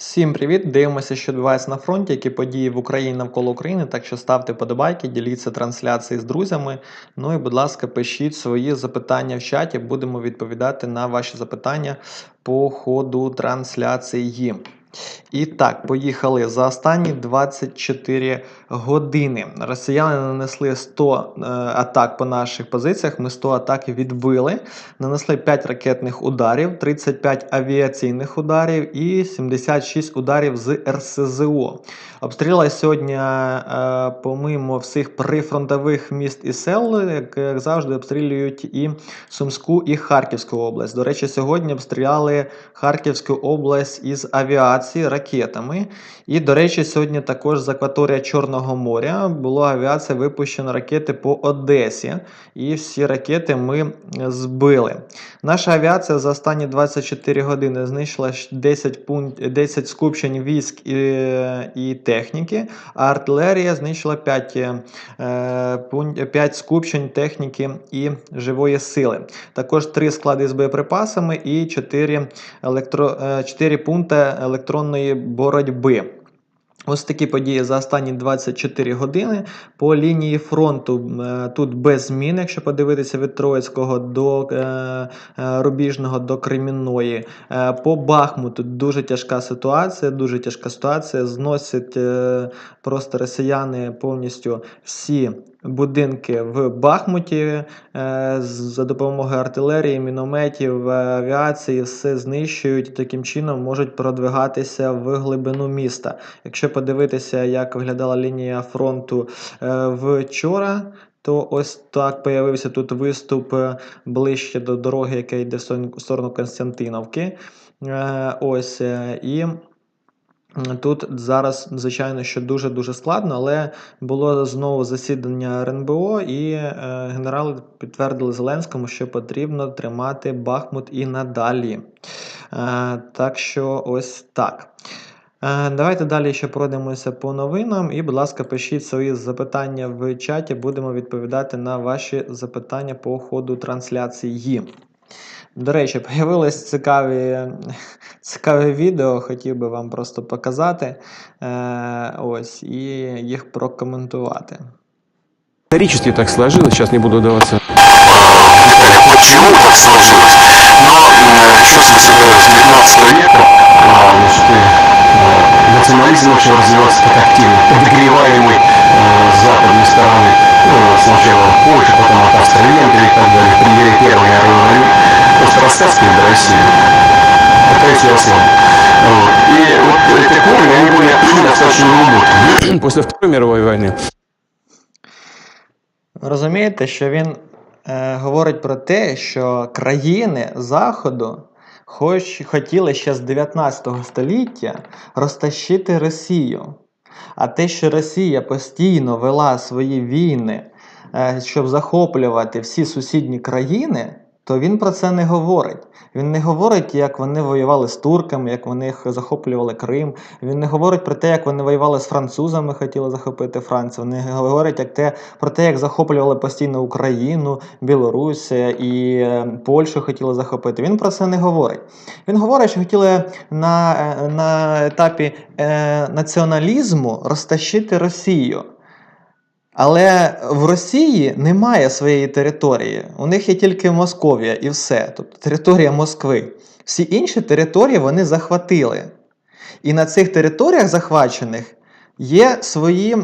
Всім привіт! Дивимося, що відбувається на фронті, які події в Україні навколо України. Так що ставте подобайки, діліться трансляції з друзями. Ну і, будь ласка, пишіть свої запитання в чаті. Будемо відповідати на ваші запитання по ходу трансляції. І так, поїхали. За останні 24 години росіяни нанесли 100 е, атак по наших позиціях. Ми 100 атак відбили. Нанесли 5 ракетних ударів, 35 авіаційних ударів і 76 ударів з РСЗО. Обстріли сьогодні, е, помимо всіх прифронтових міст і сел, як, як завжди, обстрілюють і Сумську, і Харківську область. До речі, сьогодні обстріляли Харківську область із авіації ракетами. І, до речі, сьогодні також з акваторія Чорного моря було авіація випущено ракети по Одесі. І всі ракети ми збили. Наша авіація за останні 24 години знищила 10 пункт, 10 скупчень військ і, і техніки, а артилерія знищила 5, е, 5 скупчень техніки і живої сили. Також 3 склади з боєприпасами і 4, електро, 4 пункти електронної боротьби. Ось такі події за останні 24 години. По лінії фронту е, тут без змін, якщо подивитися від Троїцького до е, е, Рубіжного до Кремінної. По Бахмуту дуже тяжка ситуація, дуже тяжка ситуація. Зносять просто росіяни повністю всі будинки в Бахмуті е, за допомогою артилерії, мінометів, е, авіації, все знищують. Таким чином можуть продвигатися в глибину міста. Якщо подивитися, як виглядала лінія фронту е, вчора. То ось так появився тут виступ ближче до дороги, яка йде в сторону Константиновки. Ось і Тут зараз, звичайно, що дуже-дуже складно, але було знову засідання РНБО, і е, генерали підтвердили Зеленському, що потрібно тримати Бахмут і надалі. Е, так що ось так. Е, Давайте далі ще пройдемося по новинам. І, будь ласка, пишіть свої запитання в чаті. Будемо відповідати на ваші запитання по ходу трансляції. До речі, появилось цікаві, цікаве відео, хотів би вам просто показати. Е, ось, і їх прокоментувати. Исторически так сложилось, сейчас не буду удаваться. почему так сложилось. Но э, еще с 19 века а, значит, э, национализм начал развиваться так активно, подогреваемый э, с западной стороны. Ну, сначала Польша, потом от Австро-Венгрии и так далее. При Первой мировой войне. Просто рассказывали до России. Такая сила слава. Вот. И вот эти корни, они были достаточно глубокие. После Второй мировой войны Розумієте, що він е, говорить про те, що країни Заходу хоч, хотіли ще з 19 століття розтащити Росію. А те, що Росія постійно вела свої війни, е, щоб захоплювати всі сусідні країни, то він про це не говорить. Він не говорить, як вони воювали з турками, як вони захоплювали Крим. Він не говорить про те, як вони воювали з французами, хотіли захопити Францію. Вони говорять як те, про те, як захоплювали постійно Україну, Білорусь е, і е, Польщу хотіли захопити. Він про це не говорить. Він говорить, що хотіли на, е, на етапі е, націоналізму розтащити Росію. Але в Росії немає своєї території. У них є тільки Московія і все. Тобто територія Москви. Всі інші території вони захватили. І на цих територіях захвачених є свої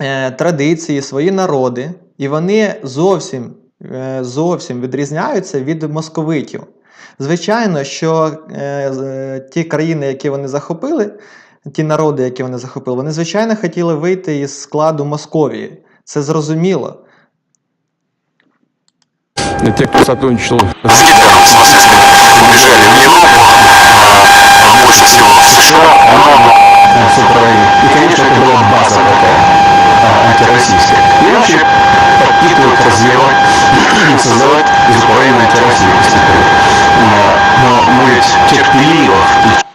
е, традиції, свої народи, і вони зовсім, е, зовсім відрізняються від московитів. Звичайно, що е, е, ті країни, які вони захопили, ті народи, які вони захопили, вони, звичайно, хотіли вийти із складу Московії. Це зрозуміло. те, кто сотрудничал с с Гитлером, в смысле, убежали в Европу, а больше всего в США, Канаду, э, с Украины. И, конечно, это была база такая а, антироссийская. И вообще подпитывать, развивать, создавать из Украины антироссию постепенно. А, Но мы ведь терпеливо и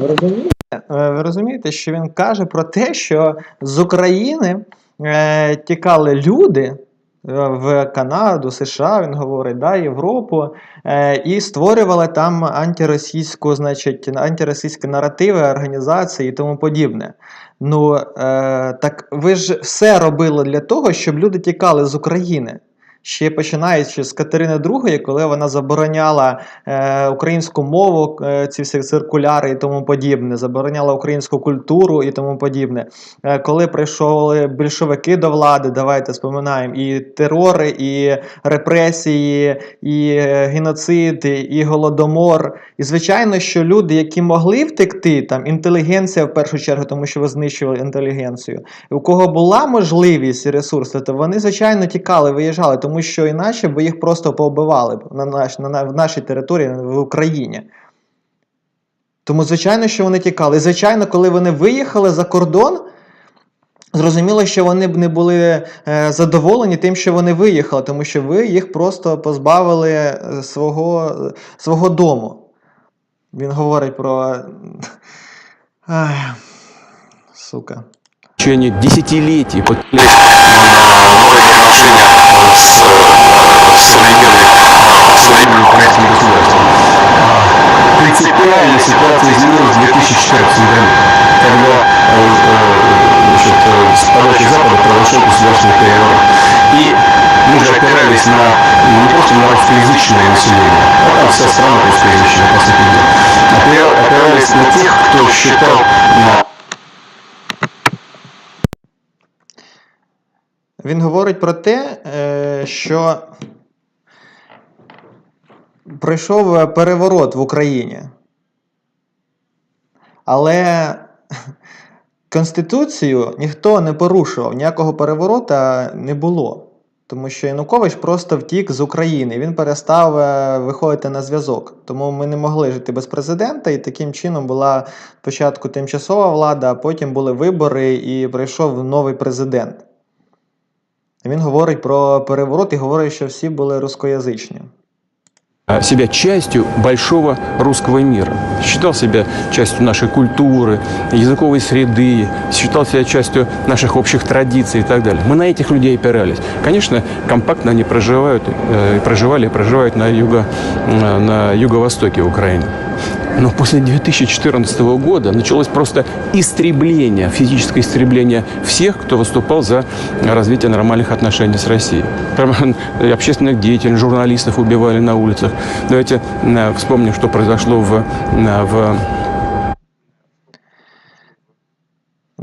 ви розумієте? Е, Ви розумієте, що він каже про те, що з України е, тікали люди, в Канаду, США, він говорить, да, Європу, е, і створювали там антиросійську, значить, антиросійські наративи, організації і тому подібне. Ну, е, так ви ж все робили для того, щоб люди тікали з України. Ще починаючи з Катерини II, коли вона забороняла е, українську мову, е, ці всі циркуляри і тому подібне, забороняла українську культуру і тому подібне. Е, коли прийшли більшовики до влади, давайте споминаємо і терори, і репресії, і е, геноцид, і- голодомор. І звичайно, що люди, які могли втекти, там інтелігенція в першу чергу, тому що ви знищували інтелігенцію. У кого була можливість і ресурси, то вони, звичайно, тікали, виїжджали, тому що іначе б їх просто повбивали б на, наш, на, на- в нашій території в Україні. Тому, звичайно, що вони тікали. І, звичайно, коли вони виїхали за кордон, зрозуміло, що вони б не були е, задоволені тим, що вони виїхали, тому що ви їх просто позбавили е, свого, свого дому. Він говорить про. Ай, сука. В течение десятилетий ситуация изменилась в 2014 году, когда э, э, значит, э, с подачи Запада произошел государственный переворот. И мы же опирались на не просто на русскоязычное население, а там вся страна русскоязычная, по сути дела. Опира- Опирались на тех, кто считал на Він говорить про те, е, що пройшов е, переворот в Україні. Але Конституцію ніхто не порушував, ніякого переворота не було. Тому що Янукович просто втік з України. Він перестав е, виходити на зв'язок. Тому ми не могли жити без президента, і таким чином була спочатку тимчасова влада, а потім були вибори, і прийшов новий президент. Він говорить про переворот і говорить, що всі були рускоязичні. Э, себя частью большого русского мира. Считал себя частью нашей культуры, языковой среды, считал себя частью наших общих традиций и так далее. Мы на этих людей опирались. Конечно, компактно они проживают, э, проживали и проживают на, юго, э, на юго-востоке Украины. Но после 2014 года началось просто истребление, физическое истребление всех, кто выступал за развитие нормальных отношений с Россией. Прямо э, общественных деятелей, журналистов убивали на улицах. Давайте э, вспомним, что произошло в, э, в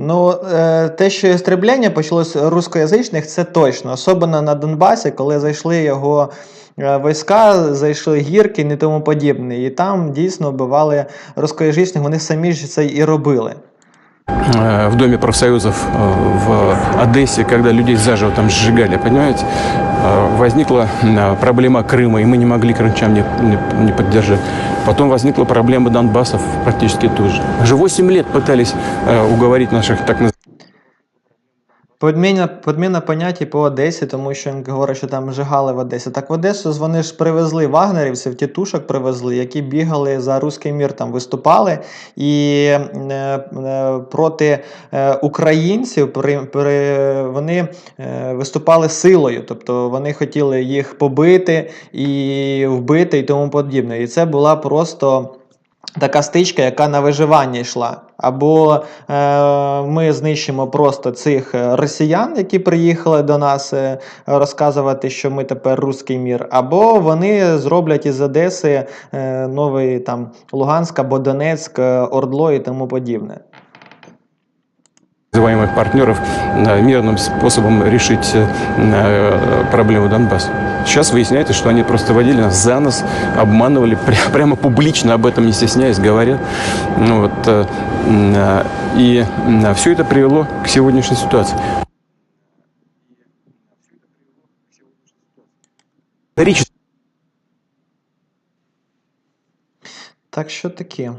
Ну, е, те, що істреблення почалось рускоязичних, це точно. Особливо на Донбасі, коли зайшли його е, війська, зайшли гірки і тому подібне. І там дійсно вбивали рускоязичних, вони самі ж це і робили. э, в Доме профсоюзов э, в Одессе, когда людей заживо там сжигали, понимаете, э, Возникла э, проблема Крыма, и мы не могли крымчан не, не- не поддержать. Потом возникла проблема Донбасса практически тоже. Уже 8 лет пытались э, уговорить наших так называемых Подміна, подміна поняття по Одесі, тому що він говорить, що там жигали в Одесі. Так в Одесу вони ж привезли вагнерівців, тітушок привезли, які бігали за руський мір, там виступали і е, е, проти е, українців при, при, вони е, виступали силою, тобто вони хотіли їх побити і вбити і тому подібне. І це була просто. Така стичка, яка на виживання йшла. Або е, ми знищимо просто цих е, росіян, які приїхали до нас е, розказувати, що ми тепер руський мір, або вони зроблять із Одеси е, новий там Луганськ або Донецьк, е, Ордло і тому подібне. партнеров э, мирным способом решить э, проблему Донбасса. Сейчас выясняется, что они просто водили нас за нос, обманывали, пря- прямо публично об этом не стесняясь говорят. Ну, вот, э, м, э, и все это привело к сегодняшней ситуации. Исторически Так що таке.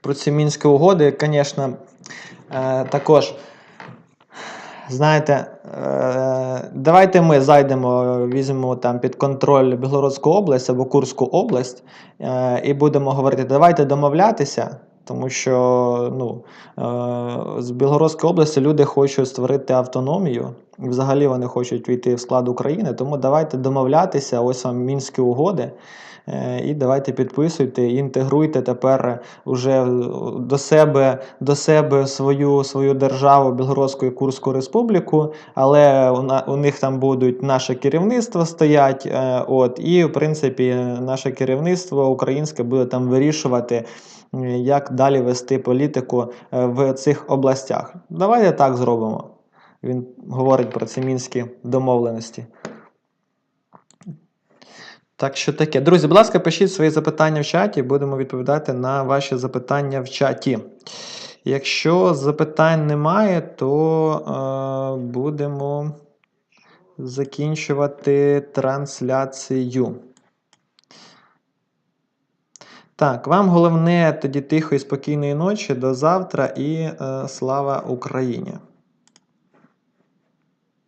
Про ці мінські угоди, звісно, е, також. Знаєте, е, давайте ми зайдемо, візьмемо там під контроль Білгородську область або Курську область е, і будемо говорити, давайте домовлятися Тому що ну, е, з Білгородської області люди хочуть створити автономію. Взагалі вони хочуть війти в склад України. Тому давайте домовлятися. Ось вам мінські угоди. Е, І давайте підписуйте, інтегруйте тепер уже до себе, до себе свою, свою державу Білгородську і Курську республіку, але у, у них там будуть наше керівництво стоять. е, От, і, в принципі, наше керівництво українське буде там вирішувати, е, як далі вести політику в цих областях. Давайте так зробимо. Він говорить про ці мінські домовленості. Так що таке. Друзі, будь ласка, пишіть свої запитання в чаті, будемо відповідати на ваші запитання в чаті. Якщо запитань немає, то е, будемо закінчувати трансляцію. Так, вам головне тоді тихої, спокійної ночі. До завтра і е, слава Україні!